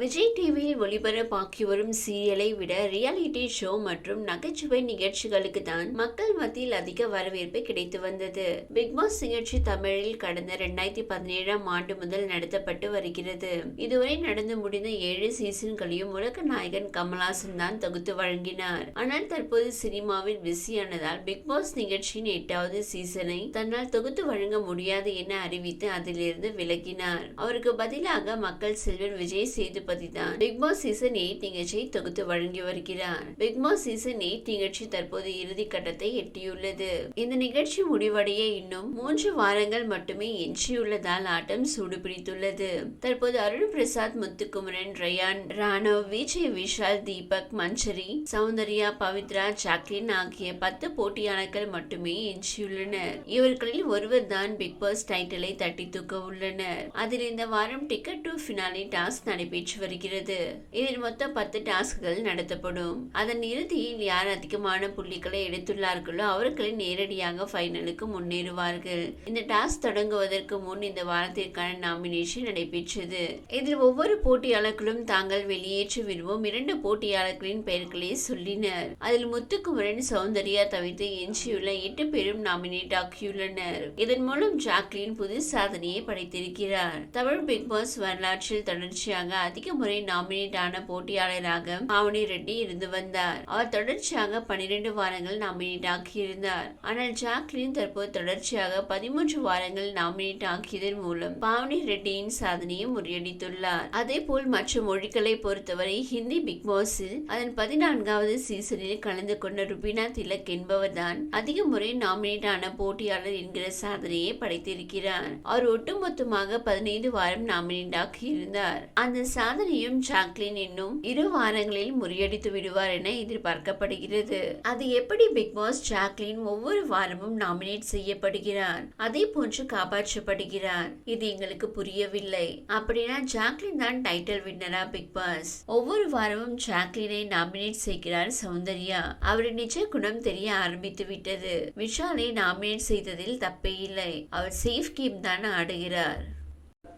விஜய் டிவியில் ஒளிபரப்பாக்கி வரும் சீரியலை விட ரியாலிட்டி ஷோ மற்றும் நகைச்சுவை நிகழ்ச்சிகளுக்கு தான் மக்கள் மத்தியில் அதிக வரவேற்பு கிடைத்து வந்தது. பிக்பாஸ் நிகழ்ச்சி தமிழில் கடந்த இரண்டாயிரத்தி பதினேழாம் ஆண்டு முதல் நடத்தப்பட்டு வருகிறது. இதுவரை நடந்து முடிந்த ஏழு சீசன்களையும் உலக நாயகன் கமல்ஹாசன் தான் தொகுத்து வழங்கினார். ஆனால் தற்போது சினிமாவில் பிஸியானதால் பிக் பாஸ் நிகழ்ச்சியின் எட்டாவது சீசனை தன்னால் தொகுத்து வழங்க முடியாது என அறிவித்து அதிலிருந்து விலகினார். அவருக்கு பதிலாக மக்கள் செல்வன் விஜய் செய்து சேதுபதி தான் பிக் பாஸ் சீசன் எயிட் நிகழ்ச்சியை தொகுத்து வழங்கி வருகிறார். பிக் பாஸ் சீசன் எயிட் நிகழ்ச்சி தற்போது இறுதி கட்டத்தை எட்டியுள்ளது. இந்த நிகழ்ச்சி முடிவடைய இன்னும் மூன்று வாரங்கள் மட்டுமே எஞ்சியுள்ளதால் ஆட்டம் சூடுபிடித்துள்ளது. தற்போது அருள் பிரசாத் முத்துக்குமரன் ரயான் ராணவ் விஜய் விஷால் தீபக் மஞ்சரி சௌந்தர்யா பவித்ரா ஜாக்லின் ஆகிய பத்து போட்டியாளர்கள் மட்டுமே எஞ்சியுள்ளனர். இவர்களில் ஒருவர் தான் பிக் பாஸ் டைட்டிலை தட்டி தூக்க உள்ளனர் அதில் இந்த வாரம் டிக்கெட் டு ஃபினாலி டாஸ்க் நடைபெற்று வருகிறது. இதில் மொத்தம் பத்து டாஸ்க்குகள் நடத்தப்படும். அதன் இறுதியில் யார் அதிகமான புள்ளிகளை எடுத்துள்ளார்களோ அவர்களை நேரடியாக ஃபைனலுக்கு முன்னேறுவார்கள். இந்த டாஸ்க் தொடங்குவதற்கு முன் இந்த வாரத்திற்கான நாமினேஷன் நடைபெற்றது. இதில் ஒவ்வொரு போட்டியாளர்களும் தாங்கள் வெளியேற்ற விரும்பும் இரண்டு போட்டியாளர்களின் பெயர்களை சொல்லினர். அதில் முத்துக்குமரன் சௌந்தர்யா தவிர்த்து எஞ்சியுள்ள எட்டு பேரும் நாமினேட் ஆகியுள்ளனர் இதன் மூலம் ஜாக்லின் புது சாதனையை படைத்திருக்கிறார். தமிழ் பிக் பாஸ் வரலாற்றில் தொடர்ச்சியாக அதிக முறை நாமினேட் ஆன போட்டியாளராக மாவனி ரெட்டி இருந்து வந்தார். அவர் தொடர்ச்சியாக பனிரெண்டு வாரங்கள் நாமினேட் ஆகியிருந்தார். ஆனால் ஜாக்லின் தற்போது தொடர்ச்சியாக பதிமூன்று வாரங்கள் நாமினேட் ஆகியதன் மூலம் பாவனி ரெட்டியின் சாதனையை முறியடித்துள்ளார். அதே போல் மற்ற மொழிகளை பொறுத்தவரை ஹிந்தி பிக் பாஸில் அதன் பதினான்காவது சீசனில் கலந்து கொண்ட ருபினா திலக் என்பவர்தான் அதிக முறை நாமினேட் ஆன போட்டியாளர் என்கிற சாதனையை படைத்திருக்கிறார். அவர் ஒட்டுமொத்தமாக பதினைந்து வாரம் நாமினேட் ஆகியிருந்தார். அந்த சாதனையும் ஜாக்லின் இன்னும் இரு வாரங்களில் முறியடித்து விடுவார் என எதிர்பார்க்கப்படுகிறது. அது எப்படி பிக் பாஸ் ஜாக்லின் ஒவ்வொரு வாரமும் நாமினேட் செய்யப்படுகிறார்? அதே போன்று காப்பாற்றப்படுகிறார். இது எங்களுக்கு புரியவில்லை. அப்படின்னா ஜாக்லின் தான் டைட்டில் வின்னரா பிக் பாஸ். ஒவ்வொரு வாரமும் ஜாக்லினை நாமினேட் செய்கிறார் சௌந்தர்யா. அவரின் நிஜ குணம் தெரிய ஆரம்பித்து விட்டது. விஷாலை நாமினேட் செய்ததில் தப்பே இல்லை. அவர் சேஃப் கேம் தான் ஆடுகிறார்.